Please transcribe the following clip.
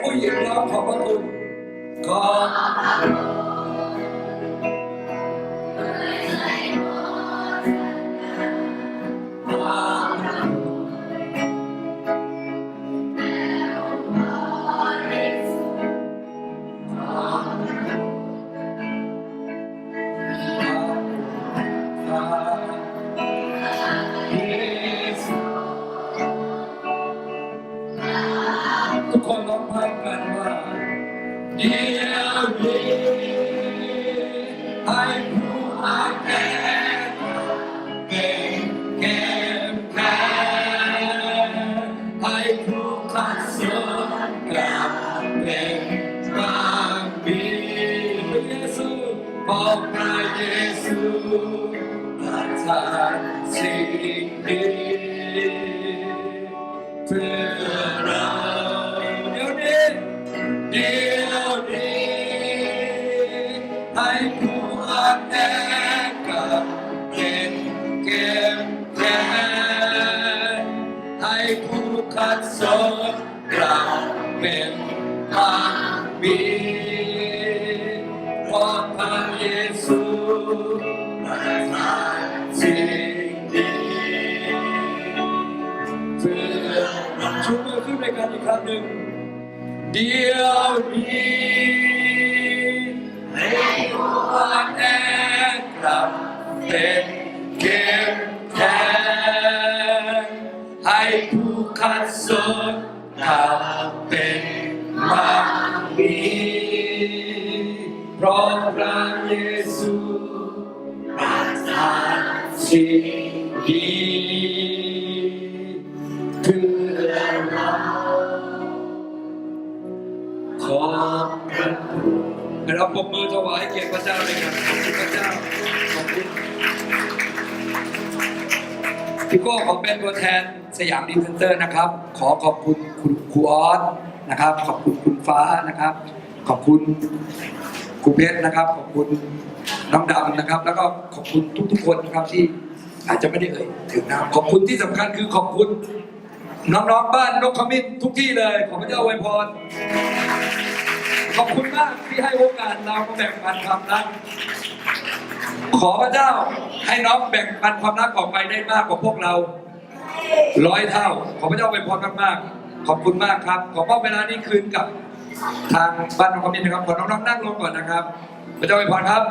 ผู้หญิงร้องขอบพระคุณขอ ทุกคนร้องพร้อมกันว่าเดียวนี้ให้ผู้อาแก่เป็นแก้มแข็งให้ผู้ขัดสนกลับเป็นบางปีพระเยซูบอกพระเยซูประทานสิ่งดีเพื่อ แก่กับเป็นเกมแข็งให้ผู้ขัดสนเราเป็นบางปีเพราะพระเยซูประทานสิ่งดีเพื่อชูมือขึ้นในกันอีกครั้งหนึ่งเดียวนี้ เป็นเกมแทนให้ผู้ขัดสนกลับเป็นมังมีเพราะพระเยซูประทานสิ่งดีเพื่อเราขอบพระคุณเราปรบมือถวายเกียรติพระเจ้าเลยครับ พี่โก้ขอเป็นตัวแทนสยามดีเซนเตอร์นะครับ ขอขอบคุณคุณครูออสนะครับ ขอบคุณคุณฟ้านะครับ ขอบคุณครูเพชรนะครับ ขอบคุณน้องดำนะครับ แล้วก็ขอบคุณทุกๆคนนะครับที่อาจจะไม่ได้เอ่ยถึงนะขอบคุณที่สำคัญคือขอบคุณน้องๆบ้านนกขมิ้นทุกที่เลย ขอพระเจ้าอวยพร ขอบคุณมากที่ให้โอกาสเรามาแบ่งปันความรัก ขอพระเจ้าให้น้องแบ่งปันความรักออกไปได้มากกว่าพวกเราร้อยเท่า ขอพระเจ้าอวยพรมากๆขอบคุณมากครับ ขอมอบเวลานี้คืนกับทางบ้านนกขมิ้นนะครับ ขอน้องๆนั่งลงก่อนนะครับ พระเจ้าอวยพรครับ